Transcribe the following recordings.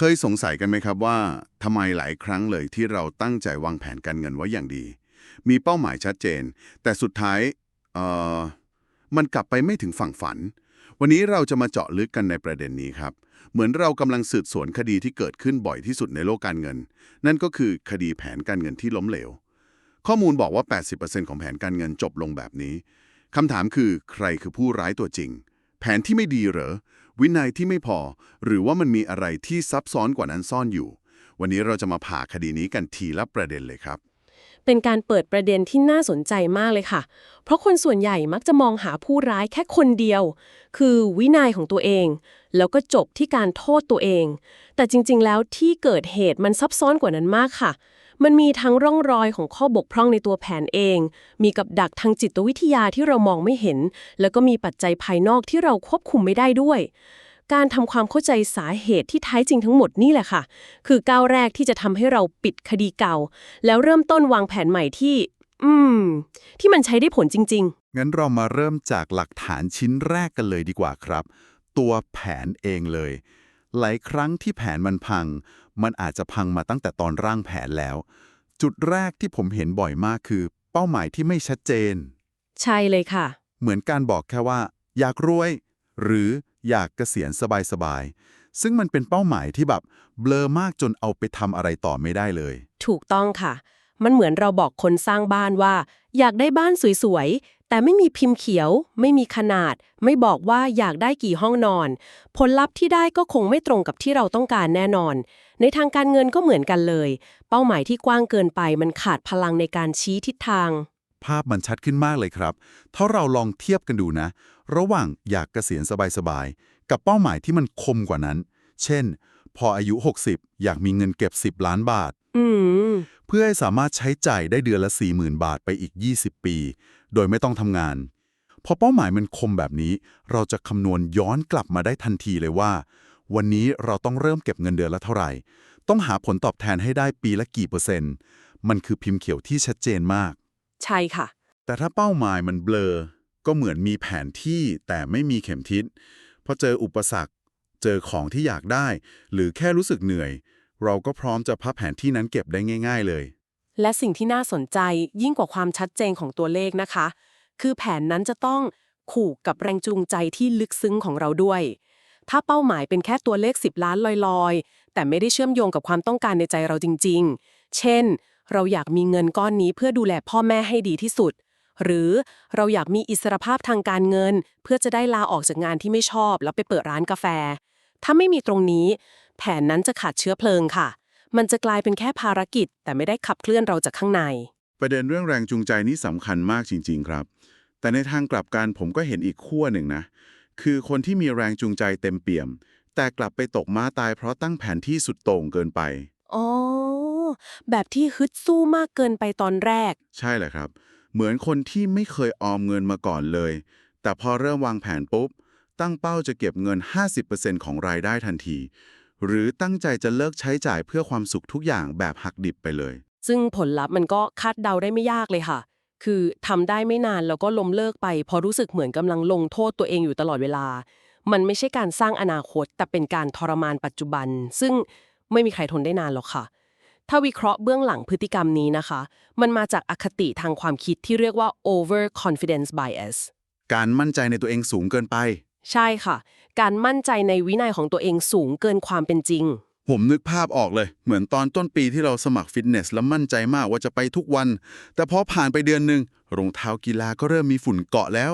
เคยสงสัยกันไหมครับว่าทำไมหลายครั้งเลยที่เราตั้งใจวางแผนการเงินไว้อย่างดี มีเป้าหมายชัดเจน แต่สุดท้ายเอ่อมันกลับไปไม่ถึงฝั่งฝัน วันนี้เราจะมาเจาะลึกกันในประเด็นนี้ครับ เหมือนเรากำลังสืบสวนคดีที่เกิดขึ้นบ่อยที่สุดในโลกการเงิน นั่นก็คือคดีแผนการเงินที่ล้มเหลว ข้อมูลบอกว่า 80%ของแผนการเงินจบลงแบบนี้คำถามคือใครคือผู้ร้ายตัวจริง แผนที่ไม่ดีเหรอ วินัยที่ไม่พอ หรือว่ามันมีอะไรที่ซับซ้อนกว่านั้นซ่อนอยู่ วันนี้เราจะมาผ่าคดีนี้กันทีละประเด็นเลยครับ เป็นการเปิดประเด็นที่น่าสนใจมากเลยค่ะ เพราะคนส่วนใหญ่มักจะมองหาผู้ร้ายแค่คนเดียว คือวินัยของตัวเอง แล้วก็จบที่การโทษตัวเอง แต่จริง ๆ แล้วที่เกิดเหตุมันซับซ้อนกว่านั้นมากค่ะ มันมีทั้งร่องรอยของข้อบกพร่องในตัวแผนเอง มีกับดักทางจิตวิทยาที่เรามองไม่เห็น แล้วก็มีปัจจัยภายนอกที่เราควบคุมไม่ได้ด้วย การทำความเข้าใจสาเหตุที่แท้จริงทั้งหมดนี่แหละค่ะ คือก้าวแรกที่จะทำให้เราปิดคดีเก่า แล้วเริ่มต้นวางแผนใหม่ที่ อืม ที่มันใช้ได้ผลจริง ๆ งั้นเรามาเริ่มจากหลักฐานชิ้นแรกกันเลยดีกว่าครับ ตัวแผนเองเลย หลายครั้งที่แผนมันพัง มันอาจจะพังมาตั้งแต่ตอนร่างแผนแล้ว จุดแรกที่ผมเห็นบ่อยมากคือ เป้าหมายที่ไม่ชัดเจนๆใช่เลยค่ะ เหมือนการบอกแค่ว่า อยากรวย หรืออยากเกษียณสบายๆ ซึ่งมันเป็นเป้าหมายที่แบบเบลอมากจนเอาไปทำอะไรต่อไม่ได้เลย ถูกต้องค่ะ มันเหมือนเราบอกคนสร้างบ้านว่า อยากได้บ้านสวยๆ แต่ไม่มีพิมพ์เขียว ไม่มีขนาด ไม่บอกว่าอยากได้กี่ห้องนอน ผลลัพธ์ที่ได้ก็คงไม่ตรงกับที่เราต้องการแน่นอน ในทางการเงินก็เหมือนกันเลย เป้าหมายที่กว้างเกินไปมันขาดพลังในการชี้ทิศทาง ภาพมันชัดขึ้นมากเลยครับ ถ้าเราลองเทียบกันดูนะ ระหว่างอยากเกษียณสบายๆ กับเป้าหมายที่มันคมกว่านั้น เช่น พออายุ 60 อยากมีเงินเก็บ 10 ล้านบาทอืมเพื่อให้สามารถใช้จ่ายได้เดือนละ 40,000 บาทไปอีก 20 ปี โดยไม่ต้องทำงาน พอเป้าหมายมันคมแบบนี้ เราจะคำนวณย้อนกลับมาได้ทันทีเลยว่า วันนี้เราต้องเริ่มเก็บเงินเดือนละเท่าไหร่ ต้องหาผลตอบแทนให้ได้ปีละกี่เปอร์เซ็นต์ มันคือพิมพ์เขียวที่ชัดเจนมาก ใช่ค่ะ แต่ถ้าเป้าหมายมันเบลอ ก็เหมือนมีแผนที่แต่ไม่มีเข็มทิศพอเจออุปสรรค เจอของที่อยากได้ หรือแค่รู้สึกเหนื่อย เราก็พร้อมจะพับแผนที่นั้นเก็บได้ง่าย ๆ เลย และสิ่งที่น่าสนใจยิ่งกว่าความชัดเจนของตัวเลขนะคะ คือแผนนั้นจะต้องขู่กับแรงจูงใจที่ลึกซึ้งของเราด้วย ถ้าเป้าหมายเป็นแค่ตัวเลข 10 ล้านลอยๆ แต่ไม่ได้เชื่อมโยงกับความต้องการในใจเราจริง ๆ เช่น เราอยากมีเงินก้อนนี้เพื่อดูแลพ่อแม่ให้ดีที่สุด หรือเราอยากมีอิสรภาพทางการเงิน เพื่อจะได้ลาออกจากงานที่ไม่ชอบ แล้วไปเปิดร้านกาแฟ ถ้าไม่มีตรงนี้ แผนนั้นจะขาดเชื้อเพลิงค่ะ มันจะกลายเป็นแค่ภารกิจ แต่ไม่ได้ขับเคลื่อนเราจากข้างใน ประเด็นเรื่องแรงจูงใจนี่สำคัญมากจริง ๆ ครับ แต่ในทางกลับกันผมก็เห็นอีกขั้วหนึ่งนะ คือคนที่มีแรงจูงใจเต็มเปี่ยม แต่กลับไปตกม้าตายเพราะตั้งแผนที่สุดโต่งเกินไป อ๋อ แบบที่ฮึดสู้มากเกินไปตอนแรก ใช่แหละครับ เหมือนคนที่ไม่เคยออมเงินมาก่อนเลย แต่พอเริ่มวางแผนปุ๊บ ตั้งเป้าจะเก็บเงิน 50%ของรายได้ทันที หรือตั้งใจจะเลิกใช้จ่ายเพื่อความสุขทุกอย่างแบบหักดิบไปเลย ซึ่งผลลัพธ์มันก็คาดเดาได้ไม่ยากเลยค่ะ คือทำได้ไม่นานแล้วก็ล้มเลิกไปเพอรู้สึกเหมือนกำลังลงโทษตัวเองอยู่ตลอดเวลา มันไม่ใช่การสร้างอนาคต แต่เป็นการทรมานปัจจุบัน ซึ่งไม่มีใครทนได้นานหรอกค่ะ ถ้าวิเคราะห์เบื้องหลังพฤติกรรมนี้นะคะ มันมาจากอคติทางความคิดที่เรียกว่า over confidence bias การมั่นใจในตัวเองสูงเกินไป ใช่ค่ะ การมั่นใจในวินัยของตัวเองสูงเกินความเป็นจริง ผมนึกภาพออกเลย เหมือนตอนต้นปีที่เราสมัครฟิตเนส แล้วมั่นใจมากว่าจะไปทุกวัน แต่พอผ่านไปเดือนหนึ่งรองเท้ากีฬาก็เริ่มมีฝุ่นเกาะแล้ว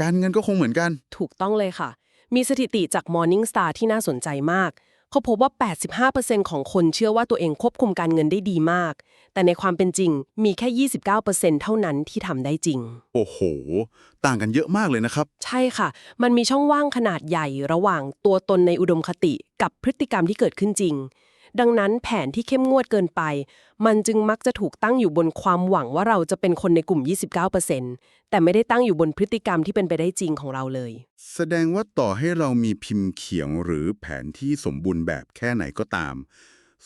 การเงินก็คงเหมือนกัน ถูกต้องเลยค่ะ มีสถิติจาก Morning Star ที่น่าสนใจมาก เขาพบว่า 85%ของคนเชื่อว่าตัวเองควบคุมการเงินได้ดีมาก แต่ในความเป็นจริงมีแค่ 29%เท่านั้นที่ทำได้จริง โอ้โห ต่างกันเยอะมากเลยนะครับ ใช่ค่ะ มันมีช่องว่างขนาดใหญ่ระหว่างตัวตนในอุดมคติกับพฤติกรรมที่เกิดขึ้นจริง ดังนั้นแผนที่เข้มงวดเกินไป มันจึงมักจะถูกตั้งอยู่บนความหวังว่าเราจะเป็นคนในกลุ่ม 29%แต่ไม่ได้ตั้งอยู่บนพฤติกรรมที่เป็นไปได้จริงของเราเลย แสดงว่าต่อให้เรามีพิมพ์เขียงหรือแผนที่สมบูรณ์แบบแค่ไหนก็ตาม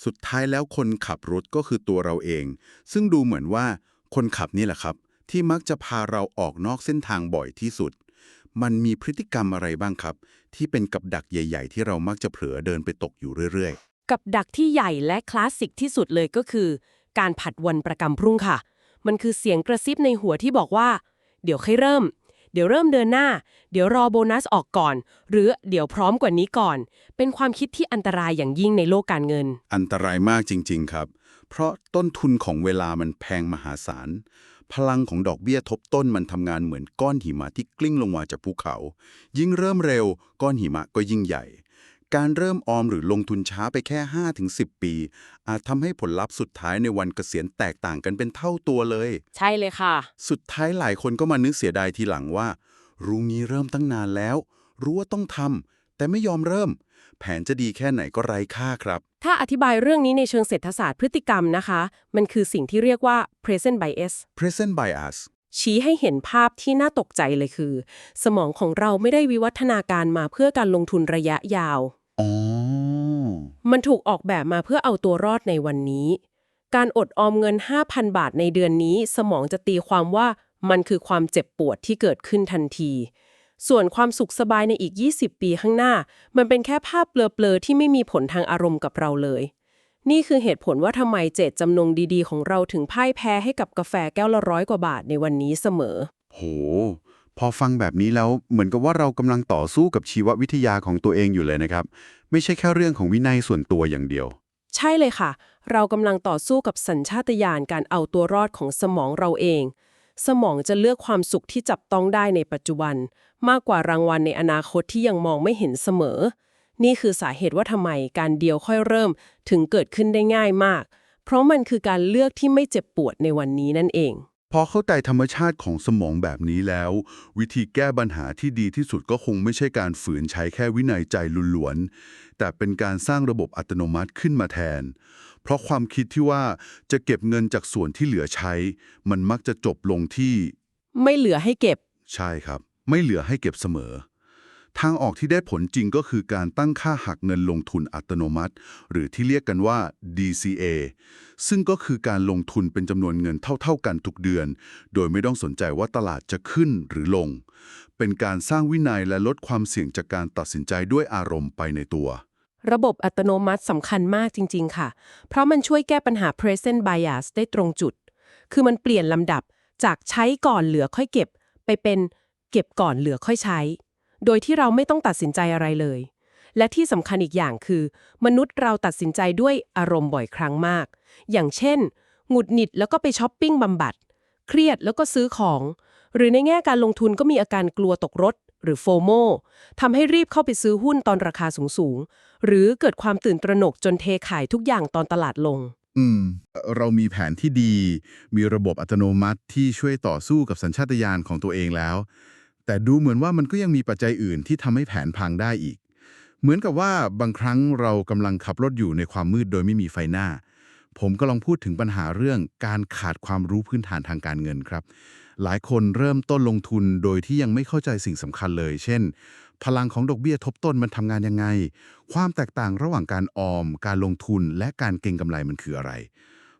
สุดท้ายแล้วคนขับรถก็คือตัวเราเอง ซึ่งดูเหมือนว่าคนขับนี่แหละครับ ที่มักจะพาเราออกนอกเส้นทางบ่อยที่สุด มันมีพฤติกรรมอะไรบ้างครับ ที่เป็นกับดักใหญ่ ๆ ที่เรามักจะเผลอเดินไปตกอยู่เรื่อย กับดักที่ใหญ่และคลาสสิกที่สุดเลยก็คือ การผัดวันประกำพรุ่งค่ะ มันคือเสียงกระซิบในหัวที่บอกว่า เดี๋ยวค่อยเริ่ม เดี๋ยวเริ่มเดินหน้า เดี๋ยวรอโบนัสออกก่อน หรือเดี๋ยวพร้อมกว่านี้ก่อน เป็นความคิดที่อันตรายอย่างยิ่งในโลกการเงิน อันตรายมากจริง ๆ ครับ เพราะต้นทุนของเวลามันแพงมหาศาล พลังของดอกเบี้ยทบต้นมันทำงานเหมือนก้อนหิมะที่กลิ้งลงมาจากภูเขา ยิ่งเริ่มเร็ว ก้อนหิมะก็ยิ่งใหญ่ การเริ่มออมหรือลงทุนช้าไปแค่ 5-10 ปี อาจทำให้ผลลัพธ์สุดท้ายในวันเกษียณแตกต่างกันเป็นเท่าตัวเลย ใช่เลยค่ะ สุดท้ายหลายคนก็มานึกเสียดายทีหลังว่า รู้งี้เริ่มตั้งนานแล้ว รู้ว่าต้องทำแต่ไม่ยอมเริ่ม แผนจะดีแค่ไหนก็ไร้ค่าครับ ถ้าอธิบายเรื่องนี้ในเชิงเศรษฐศาสตร์พฤติกรรมนะคะ มันคือสิ่งที่เรียกว่า present bias present bias ชี้ให้เห็นภาพที่น่าตกใจเลยคือ สมองของเราไม่ได้วิวัฒนาการมาเพื่อการลงทุนระยะยาวอ๋อ มันถูกออกแบบมาเพื่อเอาตัวรอดในวันนี้ การอดออมเงิน 5,000 บาทในเดือนนี้ สมองจะตีความว่ามันคือความเจ็บปวดที่เกิดขึ้นทันที ส่วนความสุขสบายในอีก 20 ปีข้างหน้า มันเป็นแค่ภาพเบลอๆที่ไม่มีผลทางอารมณ์กับเราเลย นี่คือเหตุผลว่าทำไมเจตจำนงดีๆ ของเราถึงพ่ายแพ้ให้กับกาแฟแก้วละร้อยกว่าบาทในวันนี้เสมอ โห พอฟังแบบนี้แล้วเหมือนกับว่าเรากำลังต่อสู้กับชีววิทยาของตัวเองอยู่เลยนะครับ ไม่ใช่แค่เรื่องของวินัยส่วนตัวอย่างเดียว ใช่เลยค่ะ เรากำลังต่อสู้กับสัญชาตญาณการเอาตัวรอดของสมองเราเอง สมองจะเลือกความสุขที่จับต้องได้ในปัจจุบัน มากกว่ารางวัลในอนาคตที่ยังมองไม่เห็นเสมอ นี่คือสาเหตุว่าทำไมการเดียวค่อยเริ่มถึงเกิดขึ้นได้ง่ายมาก เพราะมันคือการเลือกที่ไม่เจ็บปวดในวันนี้นั่นเอง พอเข้าใจธรรมชาติของสมองแบบนี้แล้ว วิธีแก้ปัญหาที่ดีที่สุดก็คงไม่ใช่การฝืนใช้แค่วินัยใจล้วนๆ แต่เป็นการสร้างระบบอัตโนมัติขึ้นมาแทน เพราะความคิดที่ว่าจะเก็บเงินจากส่วนที่เหลือใช้ มันมักจะจบลงที่ ไม่เหลือให้เก็บ ใช่ครับ ไม่เหลือให้เก็บเสมอ ทางออกที่ได้ผลจริงก็คือการตั้งค่าหักเงินลงทุนอัตโนมัติ หรือที่เรียกกันว่า DCA ซึ่งก็คือการลงทุนเป็นจำนวนเงินเท่า ๆ กันทุกเดือน โดยไม่ต้องสนใจว่าตลาดจะขึ้นหรือลง เป็นการสร้างวินัยและลดความเสี่ยงจากการตัดสินใจด้วยอารมณ์ไปในตัว ระบบอัตโนมัติสำคัญมากจริง ๆ ค่ะ เพราะมันช่วยแก้ปัญหา present bias ได้ตรงจุด คือมันเปลี่ยนลำดับจากใช้ก่อนเหลือค่อยเก็บ ไปเป็นเก็บก่อนเหลือค่อยใช้ โดยที่เราไม่ต้องตัดสินใจอะไรเลย และที่สำคัญอีกอย่างคือ มนุษย์เราตัดสินใจด้วยอารมณ์บ่อยครั้งมาก อย่างเช่น หงุดหงิดแล้วก็ไปช้อปปิ้งบำบัด เครียดแล้วก็ซื้อของ หรือในแง่การลงทุนก็มีอาการกลัวตกรถ หรือโฟโมทำให้รีบเข้าไปซื้อหุ้นตอนราคาสูงๆ หรือเกิดความตื่นตระหนกจนเทขายทุกอย่างตอนตลาดลงอืม เรามีแผนที่ดี มีระบบอัตโนมัติที่ช่วยต่อสู้กับสัญชาตญาณของตัวเองแล้ว แต่ดูเหมือนว่ามันก็ยังมีปัจจัยอื่นที่ทำให้แผนพังได้อีก เหมือนกับว่าบางครั้งเรากำลังขับรถอยู่ในความมืดโดยไม่มีไฟหน้า ผมก็ลองพูดถึงปัญหาเรื่องการขาดความรู้พื้นฐานทางการเงินครับ หลายคนเริ่มต้นลงทุนโดยที่ยังไม่เข้าใจสิ่งสำคัญเลย เช่น พลังของดอกเบี้ยทบต้นมันทำงานยังไง ความแตกต่างระหว่างการออม การลงทุนและการเก็งกำไรมันคืออะไร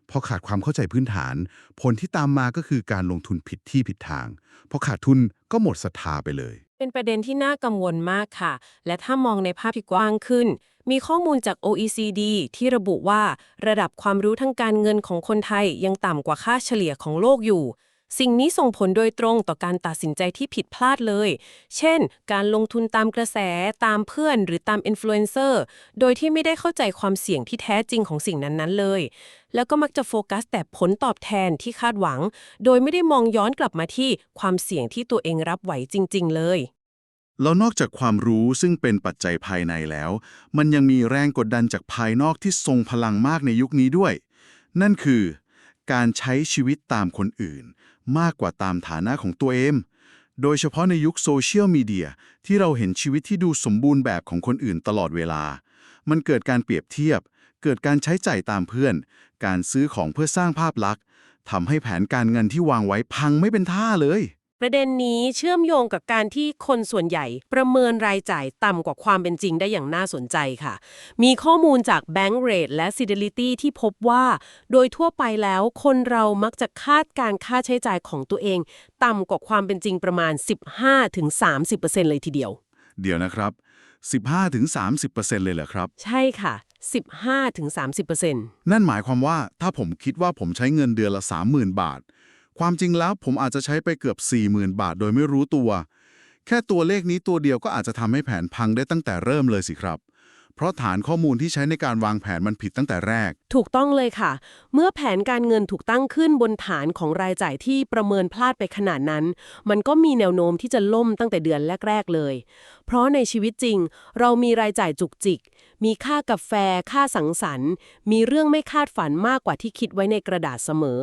พอขาดความเข้าใจพื้นฐาน ผลที่ตามมาก็คือการลงทุนผิดที่ผิดทาง พอขาดทุนก็หมดศรัทธาไปเลย เป็นประเด็นที่น่ากังวลมากค่ะ และถ้ามองในภาพที่กว้างขึ้น มีข้อมูลจาก OECD ที่ระบุว่า ระดับความรู้ทางการเงินของคนไทยยังต่ำกว่าค่าเฉลี่ยของโลกอยู่ สิ่งนี้ส่งผลโดยตรงต่อการตัดสินใจที่ผิดพลาดเลย เช่น การลงทุนตามกระแส ตามเพื่อน หรือตามอินฟลูเอนเซอร์ โดยที่ไม่ได้เข้าใจความเสี่ยงที่แท้จริงของสิ่งนั้นๆเลย แล้วก็มักจะโฟกัสแต่ผลตอบแทนที่คาดหวัง โดยไม่ได้มองย้อนกลับมาที่ความเสี่ยงที่ตัวเองรับไหวจริง ๆ เลยแล้วนอกจากความรู้ซึ่งเป็นปัจจัยภายในแล้ว มันยังมีแรงกดดันจากภายนอกที่ทรงพลังมากในยุคนี้ด้วย นั่นคือ การใช้ชีวิตตามคนอื่น มากกว่าตามฐานะของตัวเอง โดยเฉพาะในยุคโซเชียลมีเดียที่เราเห็นชีวิตที่ดูสมบูรณ์แบบของคนอื่นตลอดเวลา มันเกิดการเปรียบเทียบ เกิดการใช้จ่ายตามเพื่อน การซื้อของเพื่อสร้างภาพลักษณ์ทำให้แผนการเงินที่วางไว้พังไม่เป็นท่าเลย ประเด็นนี้เชื่อมโยงกับการที่คนส่วนใหญ่ประเมินรายจ่ายต่ำกว่าความเป็นจริงได้อย่างน่าสนใจค่ะ มีข้อมูลจาก Bank Rate และ Fidelity ที่พบว่า โดยทั่วไปแล้วคนเรามักจะคาดการค่าใช้จ่ายของตัวเอง ต่ำกว่าความเป็นจริงประมาณ 15-30%เลยทีเดียว เดี๋ยวนะครับ 15-30%เลยเหรอครับ ใช่ค่ะ 15-30%นั่นหมายความว่าถ้าผมคิดว่าผมใช้เงินเดือนละ 30,000 บาท ความจริงแล้วผมอาจจะใช้ไปเกือบ 40,000 บาท โดยไม่รู้ตัว แค่ตัวเลขนี้ตัวเดียวก็อาจจะทำให้แผนพังได้ตั้งแต่เริ่มเลยสิครับ เพราะฐานข้อมูลที่ใช้ในการวางแผนมันผิดตั้งแต่แรก ถูกต้องเลยค่ะ เมื่อแผนการเงินถูกตั้งขึ้นบนฐานของรายจ่ายที่ประเมินพลาดไปขนาดนั้น มันก็มีแนวโน้มที่จะล่มตั้งแต่เดือนแรก ๆ เลย เพราะในชีวิตจริง เรามีรายจ่ายจุกจิก มีค่ากาแฟ ค่าสังสรรค์ มีเรื่องไม่คาดฝันมากกว่าที่คิดไว้ในกระดาษเสมอ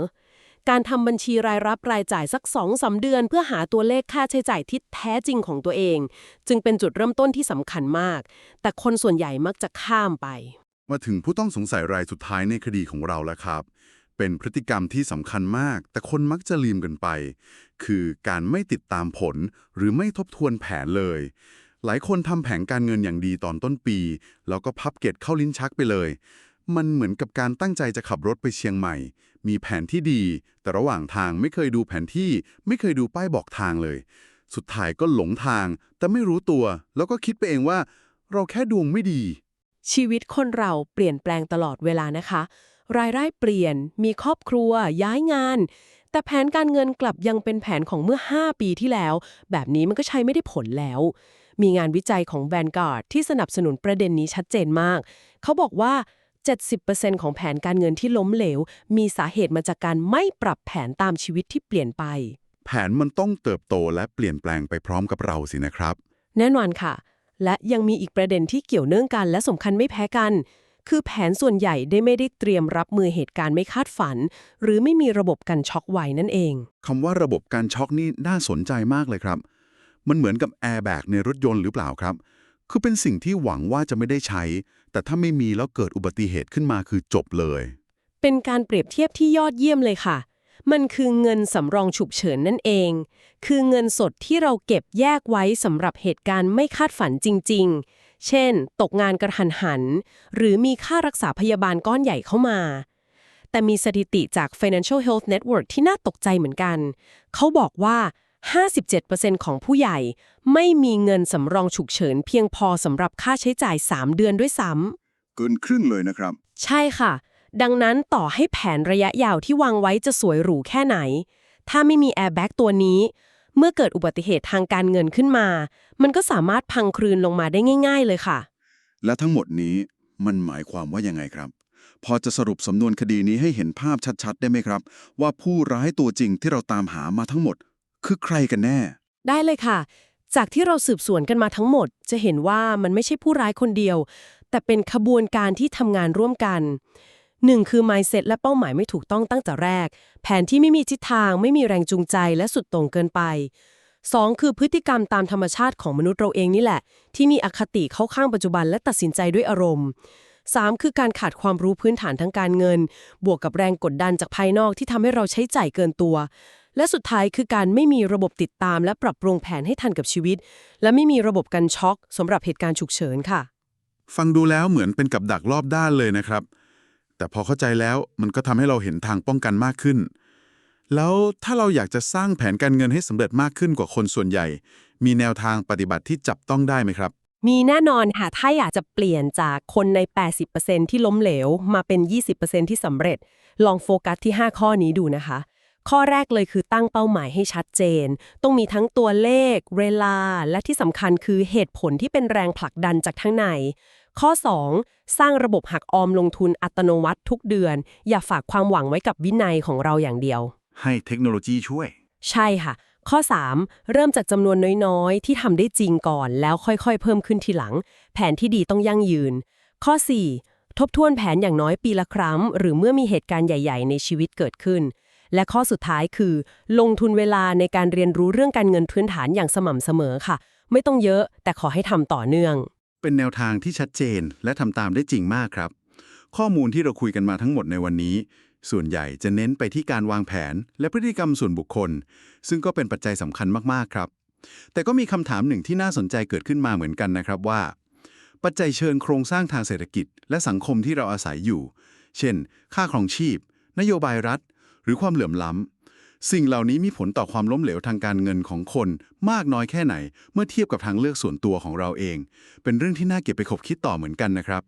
การทำบัญชีรายรับรายจ่ายสัก2องสาเดือน เพื่อหาตัวเลขค่าใช้จ่ายที่แท้จริงของตัวเอง จึงเป็นจุดเริ่มต้นที่สำคัญมาก แต่คนส่วนใหญ่มักจะข้ามไป มาถึงผู้ต้องสงสัยรายสุดท้ายในคดีของเราแล้วครับ เป็นพฤติกรรมที่สำคัญมาก แต่คนมักจะลืมกันไป คือการไม่ติดตามผลหรือไม่ทบทวนแผนเลย หลายคนทำแผนการเงินอย่างดีตอนต้นปี แล้วก็พับเก็ตเข้าลิ้นชักไปเลย มันเหมือนกับการตั้งใจจะขับรถไปเชียงใหม่ มีแผนที่ดี แต่ระหว่างทางไม่เคยดูแผนที่ ไม่เคยดูป้ายบอกทางเลย สุดท้ายก็หลงทาง แต่ไม่รู้ตัว แล้วก็คิดไปเองว่า เราแค่ดวงไม่ดี ชีวิตคนเราเปลี่ยนแปลงตลอดเวลานะคะ รายได้เปลี่ยน มีครอบครัว ย้ายงาน แต่แผนการเงินกลับยังเป็นแผนของเมื่อ 5 ปีที่แล้ว แบบนี้มันก็ใช้ไม่ได้ผลแล้วมีงานวิจัยของ Vanguard ที่สนับสนุนประเด็นนี้ชัดเจนมาก เขาบอกว่า 70%ของแผนการเงินที่ล้มเหลว มีสาเหตุมาจากการไม่ปรับแผนตามชีวิตที่เปลี่ยนไป แผนมันต้องเติบโตและเปลี่ยนแปลงไปพร้อมกับเราสินะครับ แน่นอนค่ะ และยังมีอีกประเด็นที่เกี่ยวเนื่องกัน และสำคัญไม่แพ้กัน คือแผนส่วนใหญ่ได้ไม่ได้เตรียมรับมือเหตุการณ์ไม่คาดฝัน หรือไม่มีระบบกันช็อกไว้นั่นเองคำว่าระบบการช็อกนี่น่าสนใจมากเลยครับ มันเหมือนกับแอร์แบ็กในรถยนต์หรือเปล่าครับ คือเป็นสิ่งที่หวังว่าจะไม่ได้ใช้ แต่ถ้าไม่มีแล้วเกิดอุบัติเหตุขึ้นมาคือจบเลย เป็นการเปรียบเทียบที่ยอดเยี่ยมเลยค่ะ มันคือเงินสำรองฉุกเฉินนั่นเอง คือเงินสดที่เราเก็บแยกไว้สำหรับเหตุการณ์ไม่คาดฝันจริง ๆ เช่น ตกงานกระทันหัน หรือมีค่ารักษาพยาบาลก้อนใหญ่เข้ามา แต่มีสถิติจาก Financial Health Network ที่น่าตกใจเหมือนกัน เขาบอกว่า 57%ของผู้ใหญ่ไม่มีเงินสำรองฉุกเฉินเพียงพอสำหรับค่าใช้จ่าย 3 เดือนด้วยซ้ำเกินครึ่งเลยนะครับ ใช่ค่ะ ดังนั้นต่อให้แผนระยะยาวที่วางไว้จะสวยหรูแค่ไหน ถ้าไม่มีแอร์แบ็กตัวนี้ เมื่อเกิดอุบัติเหตุทางการเงินขึ้นมา มันก็สามารถพังคลืนลงมาได้ง่าย ๆ เลยค่ะ และทั้งหมดนี้มันหมายความว่ายังไงครับ พอจะสรุปสำนวนคดีนี้ให้เห็นภาพชัดๆ ได้ไหมครับ ว่าผู้ร้ายตัวจริงที่เราตามหามาทั้งหมด คือใครกันแน่ ได้เลยค่ะ จากที่เราสืบสวนกันมาทั้งหมด จะเห็นว่ามันไม่ใช่ผู้ร้ายคนเดียว แต่เป็นขบวนการที่ทำงานร่วมกันหนึ่งคือ mindset และเป้าหมายไม่ถูกต้องตั้งแต่แรก แผนที่ไม่มีทิศทางไม่มีแรงจูงใจและสุดโต่งเกินไป 2. คือพฤติกรรมตามธรรมชาติของมนุษย์เราเองนี่แหละ ที่มีอคติเข้าข้างปัจจุบันและตัดสินใจด้วยอารมณ์ 3. คือการขาดความรู้พื้นฐานทางการเงิน บวกกับแรงกดดันจากภายนอกที่ทำให้เราใช้จ่ายเกินตัว และสุดท้ายคือการไม่มีระบบติดตาม และปรับปรุงแผนให้ทันกับชีวิต และไม่มีระบบกันช็อกสำหรับเหตุการณ์ฉุกเฉินค่ะ ฟังดูแล้วเหมือนเป็นกับดักรอบด้านเลยนะครับ แต่พอเข้าใจแล้วมันก็ทำให้เราเห็นทางป้องกันมากขึ้น แล้วถ้าเราอยากจะสร้างแผนการเงินให้สำเร็จมากขึ้นกว่าคนส่วนใหญ่ มีแนวทางปฏิบัติที่จับต้องได้ไหมครับมีแน่นอนค่ะ ถ้าอยากจะเปลี่ยนจากคนใน 80%ที่ล้มเหลว มาเป็น 20%ที่สำเร็จ ลองโฟกัสที่ 5 ข้อนี้ดูนะคะ ข้อแรกเลยคือตั้งเป้าหมายให้ชัดเจน ต้องมีทั้งตัวเลข เวลา และที่สำคัญคือเหตุผลที่เป็นแรงผลักดันจากทั้งใน ข้อ 2 สร้างระบบหักออมลงทุนอัตโนมัติทุกเดือน อย่าฝากความหวังไว้กับวินัยของเราอย่างเดียว ให้เทคโนโลยีช่วย ใช่ค่ะ ข้อ 3 เริ่มจากจำนวนน้อยๆ ที่ทำได้จริงก่อน แล้วค่อยๆ เพิ่มขึ้นทีหลัง แผนที่ดีต้องยั่งยืน ข้อ 4 ทบทวนแผนอย่างน้อยปีละครั้ง หรือเมื่อมีเหตุการณ์ใหญ่ ๆ ในชีวิตเกิดขึ้น และข้อสุดท้ายคือ ลงทุนเวลาในการเรียนรู้เรื่องการเงินพื้นฐานอย่างสม่ำเสมอค่ะ ไม่ต้องเยอะแต่ขอให้ทำต่อเนื่อง เป็นแนวทางที่ชัดเจนและทำตามได้จริงมากครับ ข้อมูลที่เราคุยกันมาทั้งหมดในวันนี้ ส่วนใหญ่จะเน้นไปที่การวางแผน และพฤติกรรมส่วนบุคคล ซึ่งก็เป็นปัจจัยสำคัญมากๆครับ แต่ก็มีคำถามหนึ่งที่น่าสนใจเกิดขึ้นมาเหมือนกันนะครับว่า ปัจจัยเชิงโครงสร้างทางเศรษฐกิจ และสังคมที่เราอาศัยอยู่ เช่น ค่าครองชีพ นโยบายรัฐ รือความเหลื่อมล้ำสิ่งเหล่านี้มีผลต่อความล้มเหลวทางการเงินของคน มากน้อยแค่ไหน เมื่อเทียบกับทางเลือกส่วนตัวของเราเอง เป็นเรื่องที่น่าเก็บไปคบคิดต่อเหมือนกันนะครับ